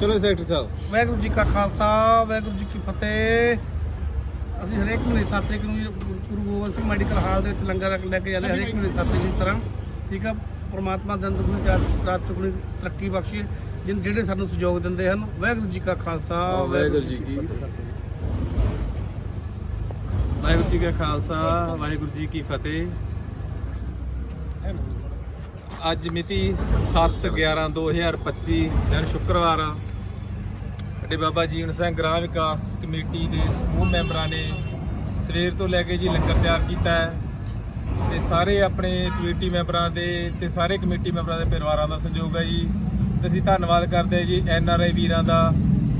ਚਲੋ ਸੈਕਟਰੀ ਸਾਹਿਬ। ਵਾਹਿਗੁਰੂ ਜੀ ਕਾ ਖਾਲਸਾ ਵਾਹਿਗੁਰੂ ਜੀ ਕੀ ਫਤਿਹ। ਅਸੀਂ ਹਰੇਕ ਮਹੀਨੇ 7 ਤਰੀਕ ਨੂੰ ਜੀ ਗੁਰੂ ਗੋਬਿੰਦ ਸਿੰਘ ਮੈਡੀਕਲ ਹਾਲ ਦੇ ਵਿੱਚ ਲੰਗਰ ਲੈ ਕੇ ਜਾਂਦੇ ਹਰੇਕ ਮਹੀਨੇ 7 ਤਰੀਕ ਦੀ ਤਰ੍ਹਾਂ। ਠੀਕ ਆ ਪ੍ਰਮਾਤਮਾ ਦਿਨ ਦੁਗਣੀ ਚਾਰ ਰਾਤ ਚੁਗਣੀ ਤਰੱਕੀ ਬਖਸ਼ੇ ਜਿਨ ਜਿਹੜੇ ਸਾਨੂੰ ਸਹਿਯੋਗ ਦਿੰਦੇ ਹਨ। ਵਾਹਿਗੁਰੂ ਜੀ ਕਾ ਖਾਲਸਾ ਵਾਹਿਗੁਰੂ ਜੀ ਕੀ ਵਾਹਿਗੁਰੂ ਜੀ ਕਾ ਖਾਲਸਾ ਵਾਹਿਗੁਰੂ ਜੀ ਕੀ ਫਤਿਹ। ਅੱਜ ਮਿਤੀ 7/11/2025 ਦਿਨ ਸ਼ੁੱਕਰਵਾਰ ਆ। ਸਾਡੇ ਬਾਬਾ ਜੀਵਨ ਸਿੰਘ ਗ੍ਰਾਮ ਵਿਕਾਸ ਕਮੇਟੀ ਦੇ ਸਮੂਹ ਮੈਂਬਰਾਂ ਨੇ ਸਵੇਰ ਤੋਂ ਲੈ ਕੇ ਜੀ ਲੰਗਰ ਤਿਆਰ ਕੀਤਾ ਹੈ ਤੇ ਸਾਰੇ ਆਪਣੇ ਕਮੇਟੀ ਮੈਂਬਰਾਂ ਦੇ ਤੇ ਸਾਰੇ ਕਮੇਟੀ ਮੈਂਬਰਾਂ ਦੇ ਪਰਿਵਾਰਾਂ ਦਾ ਸਹਿਯੋਗ ਹੈ ਜੀ। ਤੇ ਅਸੀਂ ਧੰਨਵਾਦ ਕਰਦੇ ਹਾਂ ਜੀ ਐਨ ਆਰ ਆਈ ਵੀਰਾਂ ਦਾ,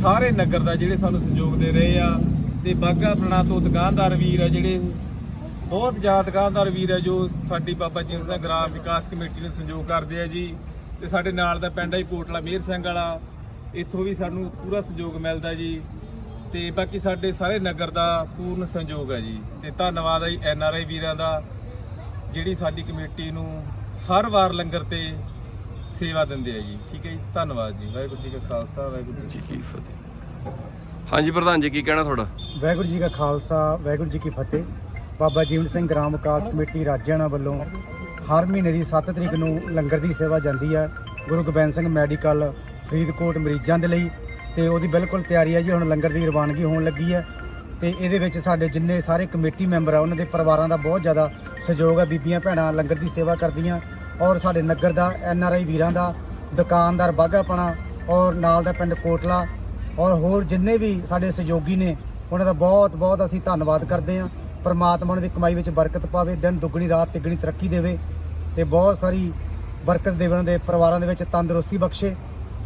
ਸਾਰੇ ਨਗਰ ਦਾ ਜਿਹੜੇ ਸਾਨੂੰ ਸਹਿਯੋਗ ਦੇ ਰਹੇ ਆ। ਤੇ ਬਾਗਾ ਪੁਰਾਣਾ ਤੋਂ ਦੁਕਾਨਦਾਰ ਵੀਰ ਆ ਜਿਹੜੇ, ਬਹੁਤ ਜ਼ਿਆਦਾ ਦੁਕਾਨਦਾਰ ਵੀਰ ਹੈ ਜੋ ਸਾਡੀ ਬਾਬਾ ਜੀਵਨ ਸਿੰਘ ਗ੍ਰਾਮ ਵਿਕਾਸ ਕਮੇਟੀ ਨੂੰ ਸਹਿਯੋਗ ਕਰਦੇ ਆ ਜੀ। ਤੇ ਸਾਡੇ ਨਾਲ ਦਾ ਪਿੰਡ ਹੈ ਜੀ ਕੋਟਲਾ ਮੇਰ ਸਿੰਘ ਵਾਲਾ। ਇੱਥੋਂ ਵੀ ਸਾਨੂੰ ਪੂਰਾ ਸਹਿਯੋਗ ਮਿਲਦਾ ਜੀ। ਤੇ ਬਾਕੀ ਸਾਡੇ ਸਾਰੇ ਨਗਰ ਦਾ ਪੂਰਨ ਸਹਿਯੋਗ ਹੈ ਜੀ। ਤੇ ਧੰਨਵਾਦ ਹੈ ਜੀ ਐਨ ਆਰ ਆਈ ਵੀਰਾਂ ਦਾ ਜਿਹੜੀ ਸਾਡੀ ਕਮੇਟੀ ਨੂੰ ਹਰ ਵਾਰ ਲੰਗਰ ਤੇ ਸੇਵਾ ਦਿੰਦੇ ਆ ਜੀ। ਠੀਕ ਹੈ ਜੀ ਧੰਨਵਾਦ ਜੀ। ਵਾਹਿਗੁਰੂ ਜੀ ਕਾ ਖਾਲਸਾ ਵਾਹਿਗੁਰੂ ਜੀ ਕੀ ਫਤਿਹ। ਹਾਂਜੀ ਪ੍ਰਧਾਨ ਜੀ ਕੀ ਕਹਿਣਾ ਤੁਹਾਡਾ? ਵਾਹਿਗੁਰੂ ਜੀ ਕਾ ਖਾਲਸਾ ਵਾਹਿਗੁਰੂ ਜੀ ਕੀ ਫਤਿਹ। ਬਾਬਾ ਜੀਵਨ ਸਿੰਘ ਗ੍ਰਾਮ ਵਿਕਾਸ ਕਮੇਟੀ ਰਾਜਿਆਣਾ ਵੱਲੋਂ ਹਰ ਮਹੀਨੇ ਦੀ 7 ਤਰੀਕ ਨੂੰ ਲੰਗਰ ਦੀ ਸੇਵਾ ਜਾਂਦੀ ਹੈ। ਗੁਰੂ ਗੋਬਿੰਦ ਸਿੰਘ ਮੈਡੀਕਲ ਫਰੀਦਕੋਟ ਮਰੀਜ਼ਾਂ ਦੇ ਲਈ ਤੇ ਉਹਦੀ ਬਿਲਕੁਲ ਤਿਆਰੀ ਹੈ ਜੀ, ਹੁਣ ਲੰਗਰ ਦੀ ਰਵਾਨਗੀ ਹੋਣ ਲੱਗੀ ਹੈ ਤੇ ਇਹਦੇ ਵਿੱਚ ਸਾਡੇ ਜਿੰਨੇ ਸਾਰੇ ਕਮੇਟੀ ਮੈਂਬਰ ਆ, ਉਹਨਾਂ ਦੇ ਪਰਿਵਾਰਾਂ ਦਾ ਬਹੁਤ ਜ਼ਿਆਦਾ ਸਹਿਯੋਗ ਆ ਬੀਬੀਆਂ ਭੈਣਾਂ ਲੰਗਰ ਦੀ ਸੇਵਾ ਕਰਦੀਆਂ ਔਰ ਸਾਡੇ ਨਗਰ ਦਾ, ਐਨ ਆਰ ਆਈ ਵੀਰਾਂ ਦਾ, ਦੁਕਾਨਦਾਰ ਬਾਘਾਪਣਾ ਔਰ ਨਾਲ ਦਾ ਪਿੰਡ ਕੋਟਲਾ ਔਰ ਹੋਰ ਜਿੰਨੇ ਵੀ ਸਾਡੇ ਸਹਿਯੋਗੀ ਨੇ, ਉਹਨਾਂ ਦਾ ਬਹੁਤ ਬਹੁਤ ਅਸੀਂ ਧੰਨਵਾਦ ਕਰਦੇ ਹਾਂ, ਪਰਮਾਤਮਾ ਉਹਨਾਂ ਦੀ ਕਮਾਈ ਵਿੱਚ ਬਰਕਤ ਪਾਵੇ, ਦਿਨ ਦੁੱਗਣੀ, ਰਾਤ ਤਿੱਗਣੀ ਤਰੱਕੀ ਦੇਵੇ ਤੇ ਬਹੁਤ ਸਾਰੀ ਬਰਕਤ ਦੇਵੇ ਉਹਨਾਂ ਦੇ ਪਰਿਵਾਰਾਂ ਦੇ ਵਿੱਚ ਤੰਦਰੁਸਤੀ ਬਖਸ਼ੇ।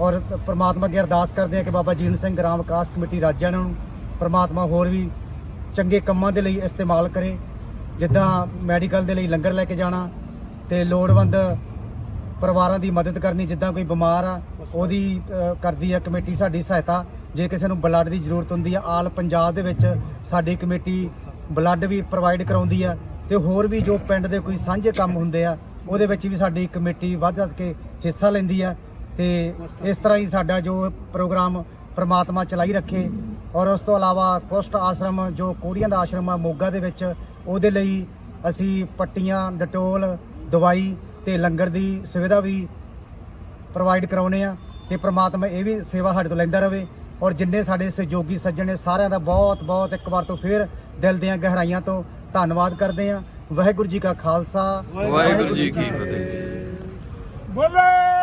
ਔਰ ਪਰਮਾਤਮਾ ਅੱਗੇ ਅਰਦਾਸ ਕਰਦੇ ਹਾਂ ਕਿ ਬਾਬਾ ਜੀਵਨ ਸਿੰਘ ਗ੍ਰਾਮ ਵਿਕਾਸ ਕਮੇਟੀ ਰਾਜਿਆਂ ਨੂੰ ਪਰਮਾਤਮਾ ਹੋਰ ਵੀ ਚੰਗੇ ਕੰਮਾਂ ਦੇ ਲਈ ਇਸਤੇਮਾਲ ਕਰੇ, ਜਿੱਦਾਂ ਮੈਡੀਕਲ ਦੇ ਲਈ ਲੰਗਰ ਲੈ ਕੇ ਜਾਣਾ ਤੇ ਲੋੜਵੰਦ ਪਰਿਵਾਰਾਂ ਦੀ ਮਦਦ ਕਰਨੀ, ਜਿੱਦਾਂ ਕੋਈ ਬਿਮਾਰ ਆ, ਉਹਦੀ ਕਰਦੀ ਆ ਕਮੇਟੀ ਸਾਡੀ ਸਹਾਇਤਾ। ਜੇ ਕਿਸੇ ਨੂੰ ਬਲੱਡ ਦੀ ਜ਼ਰੂਰਤ ਹੁੰਦੀ ਆ, ਆਲ ਪੰਜਾਬ ਦੇ ਵਿੱਚ ਸਾਡੀ ਕਮੇਟੀ ਬਲੱਡ ਵੀ ਪ੍ਰੋਵਾਈਡ ਕਰਾਉਂਦੀ ਆ ਤੇ ਹੋਰ ਵੀ ਜੋ ਪਿੰਡ ਦੇ ਕੋਈ ਸਾਂਝੇ ਕੰਮ ਹੁੰਦੇ ਆ, ਉਹਦੇ ਵਿੱਚ ਵੀ ਸਾਡੀ ਕਮੇਟੀ ਵੱਧ ਵੱਧ ਕੇ ਹਿੱਸਾ ਲੈਂਦੀ ਆ। ਤੇ ਇਸ ਤਰ੍ਹਾਂ ਹੀ ਸਾਡਾ ਜੋ ਪ੍ਰੋਗਰਾਮ ਪ੍ਰਮਾਤਮਾ ਚਲਾਈ ਰੱਖੇ ਔਰ ਉਸ ਤੋਂ ਇਲਾਵਾ ਕੁਸ਼ਟ ਆਸ਼ਰਮ ਜੋ ਕੋੜੀਆਂ ਦਾ ਆਸ਼ਰਮ ਆ ਮੋਗਾ ਦੇ ਵਿੱਚ ਉਹਦੇ ਲਈ ਅਸੀਂ ਪੱਟੀਆਂ ਡਟੋਲ ਦਵਾਈ ਤੇ ਲੰਗਰ ਦੀ ਸੁਵਿਧਾ ਵੀ ਪ੍ਰੋਵਾਈਡ ਕਰਾਉਨੇ ਆ ਤੇ ਪ੍ਰਮਾਤਮਾ ਇਹ ਵੀ ਸੇਵਾ ਸਾਡੇ ਤੋਂ ਲੈਂਦਾ ਰਵੇ ਔਰ ਜਿੰਨੇ ਸਾਡੇ ਸਹਿਯੋਗੀ ਸੱਜਣ ਨੇ ਸਾਰਿਆਂ ਦਾ ਬਹੁਤ ਬਹੁਤ ਇੱਕ ਵਾਰ ਤੋਂ ਫੇਰ ਦਿਲ ਦੀਆਂ ਗਹਿਰਾਈਆਂ ਤੋਂ ਧੰਨਵਾਦ ਕਰਦੇ ਆ ਵਾਹਿਗੁਰੂ ਜੀ ਕਾ ਖਾਲਸਾ ਵਾਹਿਗੁਰੂ ਜੀ ਕੀ ਫਤਿਹ। ਬੋਲੇ!